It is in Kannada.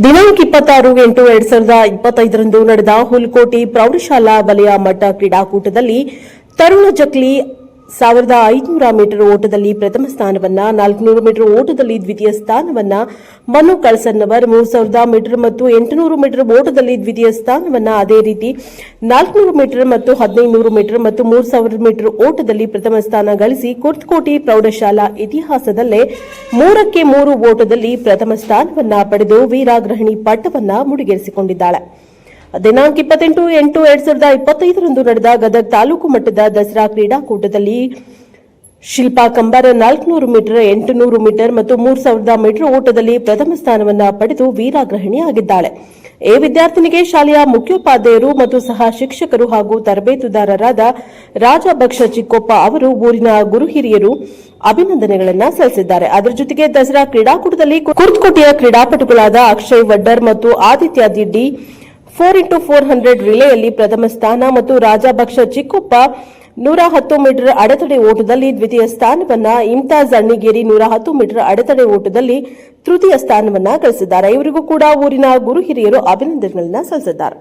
ದಿನಾಂಕ ಇಪ್ಪತ್ತಾರು ಎಂಟು ಎರಡ್ ಸಾವಿರದ ಇಪ್ಪತ್ತೈದರಂದು ನಡೆದ ಹುಲ್ಕೋಟಿ ಪ್ರೌಢಶಾಲಾ ವಲಯ ಮಟ್ಟ ಕ್ರೀಡಾಕೂಟದಲ್ಲಿ ತರುಣ ಜಕ್ಲಿ ಸಾವಿರದ ಐದುನೂರ ಮೀಟರ್ ಓಟದಲ್ಲಿ ಪ್ರಥಮ ಸ್ಥಾನವನ್ನ, ನಾಲ್ಕುನೂರು ಮೀಟರ್ ಓಟದಲ್ಲಿ ದ್ವಿತೀಯ ಸ್ಥಾನವನ್ನ ಮನು ಕಳಸನ್ನವರ್, ಮೂರು ಸಾವಿರದ ಮೀಟರ್ ಮತ್ತು ಎಂಟುನೂರು ಮೀಟರ್ ಓಟದಲ್ಲಿ ದ್ವಿತೀಯ ಸ್ಥಾನವನ್ನ ಅದೇ ರೀತಿ ನಾಲ್ಕುನೂರು ಮೀಟರ್ ಮತ್ತು ಹದಿನೈದುನೂರು ಮೀಟರ್ ಮತ್ತು ಮೂರು ಸಾವಿರ ಮೀಟರ್ ಓಟದಲ್ಲಿ ಪ್ರಥಮ ಸ್ಥಾನ ಗಳಿಸಿ ಕುರ್ತಕೋಟಿ ಪ್ರೌಢಶಾಲಾ ಇತಿಹಾಸದಲ್ಲೇ ಮೂರಕ್ಕೆ ಮೂರು ಓಟದಲ್ಲಿ ಪ್ರಥಮ ಸ್ಥಾನವನ್ನ ಪಡೆದು ವೀರಾಗ್ರಹಿಣಿ ಪಟ್ಟವನ್ನ ಮುಡಿಗೇರಿಸಿಕೊಂಡಿದ್ದಾಳೆ. ದಿನಾಂಕ ಇಪ್ಪತ್ತೆಂಟು, ಎಂಟು, ಎರಡ್ ಸಾವಿರದ ಇಪ್ಪತ್ತೈದರಂದು ನಡೆದ ಗದಗ ತಾಲೂಕು ಮಟ್ಟದ ದಸರಾ ಕ್ರೀಡಾಕೂಟದಲ್ಲಿ ಶಿಲ್ಪಾ ಕಂಬಾರ ನಾಲ್ಕುನೂರು ಮೀಟರ್, ಎಂಟುನೂರು ಮೀಟರ್ ಮತ್ತು ಮೂರು ಸಾವಿರದ ಮೀಟರ್ ಓಟದಲ್ಲಿ ಪ್ರಥಮ ಸ್ಥಾನವನ್ನು ಪಡೆದು ವೀರಾಗ್ರಹಿಣಿಯಾಗಿದ್ದಾಳೆ. ಈ ವಿದ್ಯಾರ್ಥಿನಿಗೆ ಶಾಲೆಯ ಮುಖ್ಯೋಪಾಧ್ಯಾಯರು ಮತ್ತು ಸಹ ಶಿಕ್ಷಕರು ಹಾಗೂ ತರಬೇತುದಾರರಾದ ರಾಜಭಕ್ಷ ಚಿಕ್ಕೊಪ್ಪ ಅವರು ಊರಿನ ಗುರು ಹಿರಿಯರು ಅಭಿನಂದನೆಗಳನ್ನ ಸಲ್ಲಿಸಿದ್ದಾರೆ. ಅದರ ಜೊತೆಗೆ ದಸರಾ ಕ್ರೀಡಾಕೂಟದಲ್ಲಿ ಕುರ್ತಕೋಟೆಯ ಕ್ರೀಡಾಪಟುಗಳಾದ ಅಕ್ಷಯ್ ವಡ್ಡರ್ ಮತ್ತು Aditya Diddi four into four hundred ರಿಲೇಯಲ್ಲಿ ಪ್ರಥಮ ಸ್ಥಾನ ಮತ್ತು ರಾಜಾಭಕ್ಷ ಚಿಕ್ಕುಪ್ಪ ನೂರ ಹತ್ತು ಮೀಟರ್ ಅಡೆತಡೆ ಓಟದಲ್ಲಿ ದ್ವಿತೀಯ ಸ್ಥಾನವನ್ನ ಇಮ್ತಾಜ್ ಅಣ್ಣಿಗೇರಿ ನೂರ ಹತ್ತು ಮೀಟರ್ ಅಡೆತಡೆ ಓಟದಲ್ಲಿ ತೃತೀಯ ಸ್ಥಾನವನ್ನ ಗಳಿಸಿದ್ದಾರೆ. ಇವರಿಗೂ ಕೂಡ ಊರಿನ ಗುರು ಹಿರಿಯರು ಅಭಿನಂದನೆಗಳನ್ನ ಸಲ್ಲಿಸಿದ್ದಾರೆ.